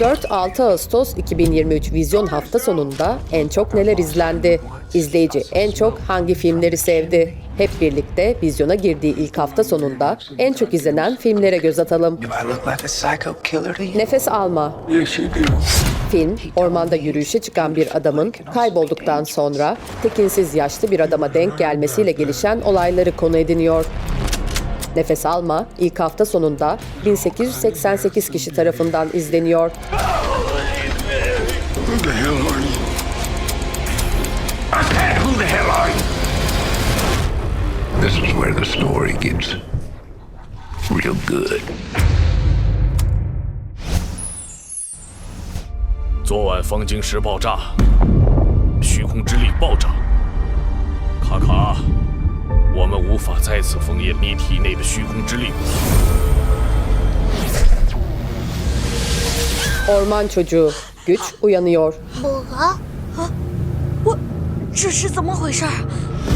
4-6 Ağustos 2023 vizyon hafta sonunda en çok neler izlendi? İzleyici en çok hangi filmleri sevdi? Hep birlikte vizyona girdiği ilk hafta sonunda en çok izlenen filmlere göz atalım. Nefes alma. Film, ormanda yürüyüşe çıkan bir adamın kaybolduktan sonra tekinsiz yaşlı bir adama denk gelmesiyle gelişen olayları konu ediniyor. Nefes Alma ilk hafta sonunda 1888 kişi tarafından izleniyor. Who the hell are you? I said, who the hell are you? This is where the story gets real good. 昨晚方晶石爆炸，虚空之力暴涨。卡卡，我 们无法再次封印你体内的虚空之力。 Orman çocuğu, güç uyanıyor. 我啊啊！我这是怎么回事儿？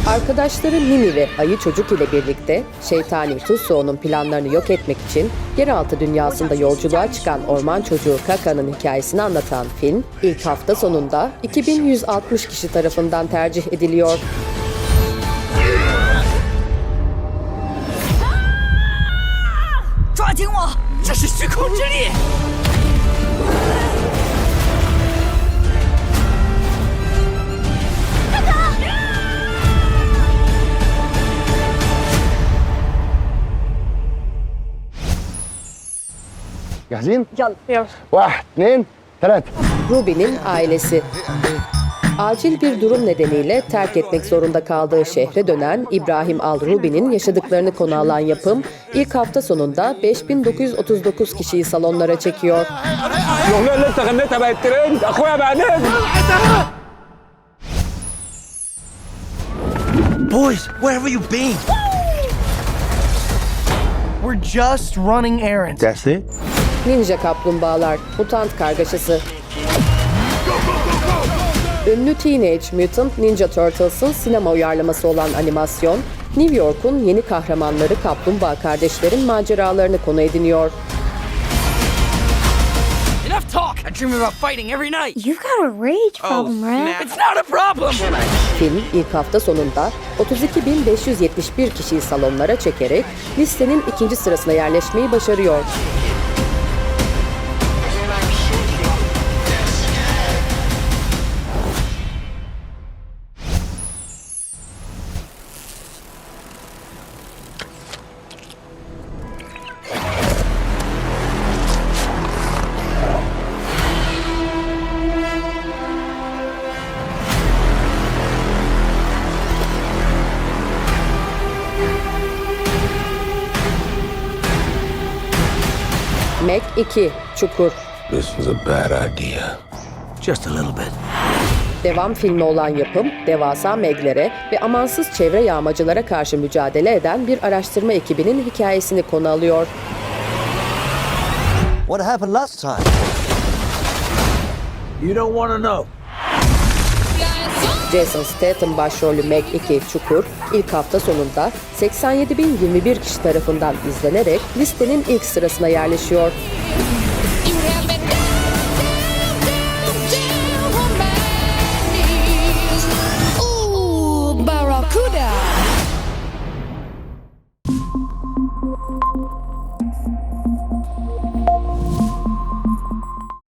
Arkadaşları Mimi ve Ayı Çocuk ile birlikte şeytani Tutsuo'nun planlarını yok etmek için yeraltı dünyasında yolculuğa çıkan orman çocuğu Kaka'nın hikayesini anlatan film ilk hafta sonunda 2160 kişi tarafından tercih ediliyor. Przecież skończyli! جاهزين؟ يلا يلا واحد اثنين ثلاثة روبينين ailesi Acil bir durum nedeniyle terk etmek zorunda kaldığı şehre dönen İbrahim Al-Rubi'nin yaşadıklarını konu alan yapım ilk hafta sonunda 5939 kişiyi salonlara çekiyor. Boys, where have you been? We're just running errands. That's it. Ninja Kaplumbağalar, Mutant Kargaşası, Ünlü Teenage Mutant Ninja Turtles'ın sinema uyarlaması olan animasyon, New York'un yeni kahramanları kaplumbağa kardeşlerin maceralarını konu ediniyor. Enough talk! I dream about fighting every night. You've got a rage problem, right? It's not a problem! Film ilk hafta sonunda 32.571 kişiyi salonlara çekerek listenin ikinci sırasına yerleşmeyi başarıyor. Meg 2 Çukur This was a bad idea. Just a little bit. Devam filmi olan yapım, devasa meglere ve amansız çevre yağmacılara karşı mücadele eden bir araştırma ekibinin hikayesini konu alıyor. What happened last time? You don't want to know. Jason Statham başrolü Meg 2 Çukur, ilk hafta sonunda 87.021 kişi tarafından izlenerek listenin ilk sırasına yerleşiyor.